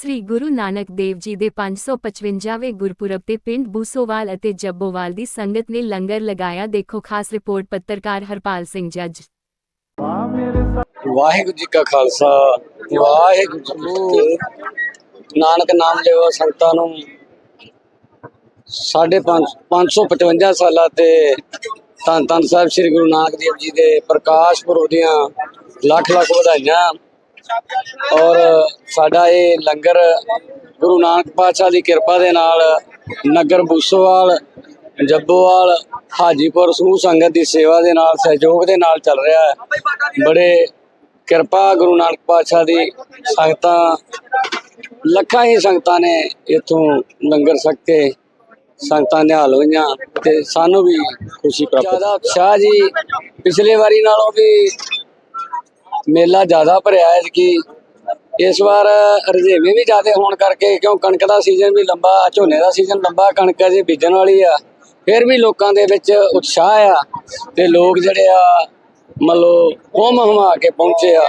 ਸ੍ਰੀ ਗੁਰੂ ਨਾਨਕ ਦੇਵ ਜੀ ਦੇ 555ਵੇਂ ਗੁਰਪੁਰਬ ਤੇ ਪਿੰਡ ਬੂਸੋਵਾਲ ਅਤੇ ਜੱਬੋਵਾਲ ਦੀ ਸੰਗਤ ਨੇ ਲੰਗਰ ਲਗਾਇਆ। ਦੇਖੋ, ਖਾਸ ਰਿਪੋਰਟ, ਪੱਤਰਕਾਰ ਹਰਪਾਲ ਸਿੰਘ ਜੱਜ। ਵਾਹਿਗੁਰੂ ਜੀ ਕਾ ਖਾਲਸਾ, ਵਾਹਿਗੁਰੂ ਜੀ ਨਾਨਕ ਨਾਮ ਲਿਓ ਸੰਗਤਾਂ ਨੂੰ। ਸਾਡੇ ਪੰਜ 555 ਸਾਲਾਂ ਤੇ ਧੰਨ ਧੰਨ ਸਾਹਿਬ ਸ੍ਰੀ ਗੁਰੂ ਨਾਨਕ ਦੇਵ ਜੀ ਦੇ ਪ੍ਰਕਾਸ਼ ਪੁਰਬ ਦੀਆਂ ਲੱਖ ਲੱਖ ਵਧਾਈਆਂ। ਔਰ ਸਾਡਾ ਇਹ ਲੰਗਰ ਗੁਰੂ ਨਾਨਕ ਪਾਤਸ਼ਾਹ ਦੀ ਕਿਰਪਾ ਦੇ ਨਾਲ ਨਗਰ ਬੂਸੋਵਾਲ, ਜੱਬੋਵਾਲ, ਹਾਜੀਪੁਰ ਸਮੂਹ ਸੰਗਤ ਦੀ ਸੇਵਾ ਦੇ ਨਾਲ, ਸਹਿਯੋਗ ਦੇ ਨਾਲ ਚੱਲ ਰਿਹਾ ਹੈ। ਬੜੇ ਕਿਰਪਾ ਗੁਰੂ ਨਾਨਕ ਪਾਤਸ਼ਾਹ ਦੀ ਸੰਗਤਾਂ, ਲੱਖਾਂ ਹੀ ਸੰਗਤਾਂ ਨੇ ਇਥੋਂ ਲੰਗਰ ਸਕੇ ਸੰਗਤਾਂ ਨਿਹਾਲ ਹੋਈਆਂ ਤੇ ਸਾਨੂੰ ਵੀ ਖੁਸ਼ੀ ਪ੍ਰਾਪਤ ਜ਼ਿਆਦਾ ਉਤਸ਼ਾਹ ਜੀ, ਪਿਛਲੇ ਵਾਰੀ ਨਾਲੋਂ ਵੀ ਮੇਲਾ ਜ਼ਿਆਦਾ ਭਰਿਆ ਹੈ ਕਿ ਇਸ ਵਾਰ ਰਜੇਵੇਂ ਵੀ ਜ਼ਿਆਦਾ ਹੋਣ ਕਰਕੇ, ਕਿਉਂ ਕਣਕ ਦਾ ਸੀਜ਼ਨ ਵੀ ਲੰਬਾ, ਝੋਨੇ ਦਾ ਸੀਜ਼ਨ ਲੰਬਾ, ਕਣਕ ਅਜੇ ਬੀਜਣ ਵਾਲੀ ਆ। ਫਿਰ ਵੀ ਲੋਕਾਂ ਦੇ ਵਿੱਚ ਉਤਸ਼ਾਹ ਆ ਤੇ ਲੋਕ ਜਿਹੜੇ ਆ, ਮੰਨ ਲਓ ਹੁਮ ਹੁਮਾ ਕੇ ਪਹੁੰਚੇ ਆ।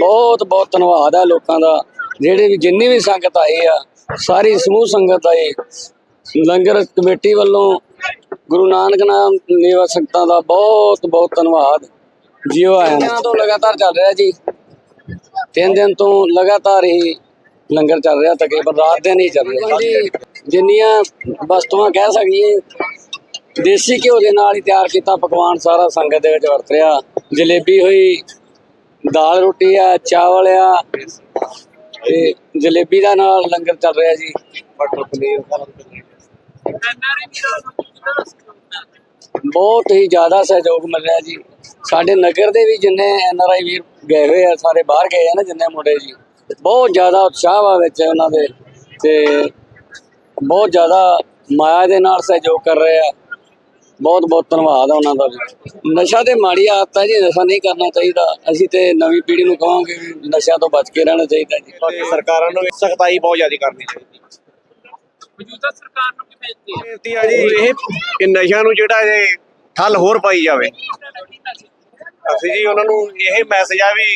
ਬਹੁਤ ਬਹੁਤ ਧੰਨਵਾਦ ਆ ਲੋਕਾਂ ਦਾ। ਜਿਹੜੇ ਵੀ, ਜਿੰਨੀ ਵੀ ਸੰਗਤ ਆਈ ਆ, ਸਾਰੀ ਸਮੂਹ ਸੰਗਤ ਆਈ। ਲੰਗਰ ਕਮੇਟੀ ਵੱਲੋਂ ਗੁਰੂ ਨਾਨਕ ਨਾਮ ਨਿਵਾ ਸੰਗਤਾਂ ਦਾ ਬਹੁਤ ਬਹੁਤ ਧੰਨਵਾਦ। ਜੀਓ ਆਇਆਂ ਤੋਂ ਲਗਾਤਾਰ ਚੱਲ ਰਿਹਾ ਜੀ। ਤਿੰਨ ਦਿਨ ਤੋਂ ਲਗਾਤਾਰ ਹੀ ਲੰਗਰ ਚੱਲ ਰਿਹਾ ਤਕਰੀਬਨ ਰਾਤ ਦਿਨ ਹੀ ਚੱਲ ਰਿਹਾ। ਜੀ ਜਿੰਨੀਆਂ ਵਸਤੂਆਂ ਕਹਿ ਸਕੀਏ ਦੇਸੀ ਘਿਓ ਦੇ ਨਾਲ ਹੀ ਤਿਆਰ ਕੀਤਾ ਪਕਵਾਨ ਸਾਰਾ ਸੰਗਤ ਦੇ ਵਿੱਚ ਵਰਤ ਰਿਹਾ। ਜਲੇਬੀ ਹੋਈ ਦਾਲ ਰੋਟੀ ਆ ਚਾਵਲ ਆ ਤੇ ਜਲੇਬੀ ਦਾ ਨਾਲ ਲੰਗਰ ਚੱਲ ਰਿਹਾ ਜੀ। ਮਟਰ ਪਨੀਰ ਬਹੁਤ ਹੀ ਜ਼ਿਆਦਾ ਸਹਿਯੋਗ ਮਿਲ ਰਿਹਾ ਜੀ। ਸਾਡੇ ਨਗਰ ਦੇ ਵੀ ਜਿੰਨੇ ਐਨ ਆਰ ਆਈ ਵੀਰ ਗਏ ਹੋਏ ਆ ਸਾਰੇ ਬਾਹਰ ਗਏ ਆ ਨਾ ਜਿੰਨੇ ਮੁੰਡੇ ਜੀ ਬਹੁਤ ਜ਼ਿਆਦਾ ਉਤਸ਼ਾਹ ਵਾ ਵਿੱਚ ਉਹਨਾਂ ਦੇ ਤੇ ਬਹੁਤ ਜ਼ਿਆਦਾ ਮਾਇਆ ਦੇ ਨਾਲ ਸਹਿਯੋਗ ਕਰ ਰਹੇ ਆ। ਬਹੁਤ ਬਹੁਤ ਧੰਨਵਾਦ ਆ ਉਹਨਾਂ ਦਾ ਵੀ। ਨਸ਼ਾ ਤੇ ਮਾੜੀ ਆਦਤ ਹੈ ਜੀ ਨਸ਼ਾ ਨਹੀਂ ਕਰਨਾ ਚਾਹੀਦਾ। ਅਸੀਂ ਤੇ ਨਵੀਂ ਪੀੜ੍ਹੀ ਨੂੰ ਕਹਾਂਗੇ ਵੀ ਨਸ਼ਿਆਂ ਤੋਂ ਬਚ ਕੇ ਰਹਿਣਾ ਚਾਹੀਦਾ ਜੀ। ਸਰਕਾਰਾਂ ਨੂੰ ਸਖਤਾਈ ਬਹੁਤ ਜ਼ਿਆਦਾ ਕਰਨੀ ਚਾਹੀਦੀ। ਮੌਜੂਦਾ ਸਰਕਾਰ ਨੂੰ ਕੀ ਬੇਨਤੀ ਹੈ? ਆ ਜੀ ਇਹ ਨਸ਼ਿਆਂ ਨੂੰ ਜਿਹੜਾ ਇਹ ਠੱਲ ਹੋਰ ਪਾਈ ਜਾਵੇ। ਅਸੀਂ ਜੀ, ਉਹਨਾਂ ਨੂੰ ਇਹ ਮੈਸੇਜ ਆ ਵੀ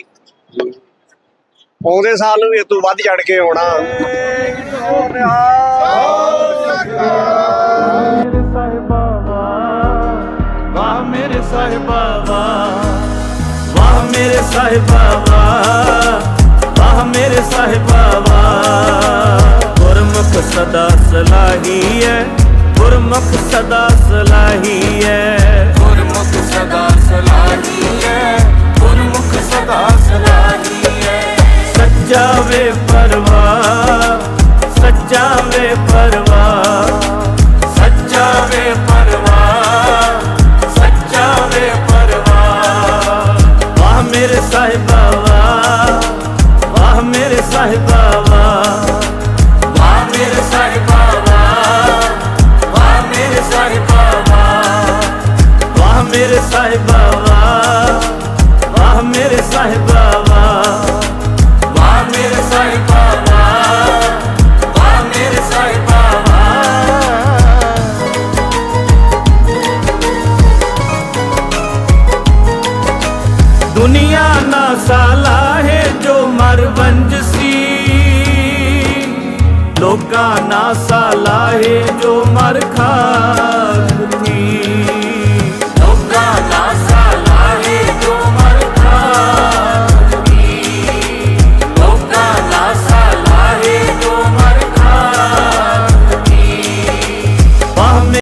ਆਉਂਦੇ ਸਾਲ ਨੂੰ ਇਹ ਤੋਂ ਵੱਧ ਚੜ ਕੇ ਆਉਣਾ। ਵਾਹ ਮੇਰੇ ਸਾਹਿਬਾ ਵਾਹ ਮੇਰੇ ਸਾਹਿਬਾ ਵਾਹ ਵਾਹ ਮੇਰੇ ਸਾਹਿਬਾ ਵਾਹ ਗੁਰਮੁਖ ਸਦਾ ਸਲਾਹੀ ਹੈ, ਗੁਰਮੁਖ ਸਦਾ ਸਲਾਹੀ ਹੈ। ਸਾਹਿਬਾ ਵਾਹ ਮੇਰੇ ਸਾਹਿਬਾ ਵਾਹ ਵਾਹ ਮੇਰੇ ਸਾਹਿਬਾ ਵਾਹ ਮੇਰੇ ਸਾਹਿਬਾ प्यासा लाहे जो मर खा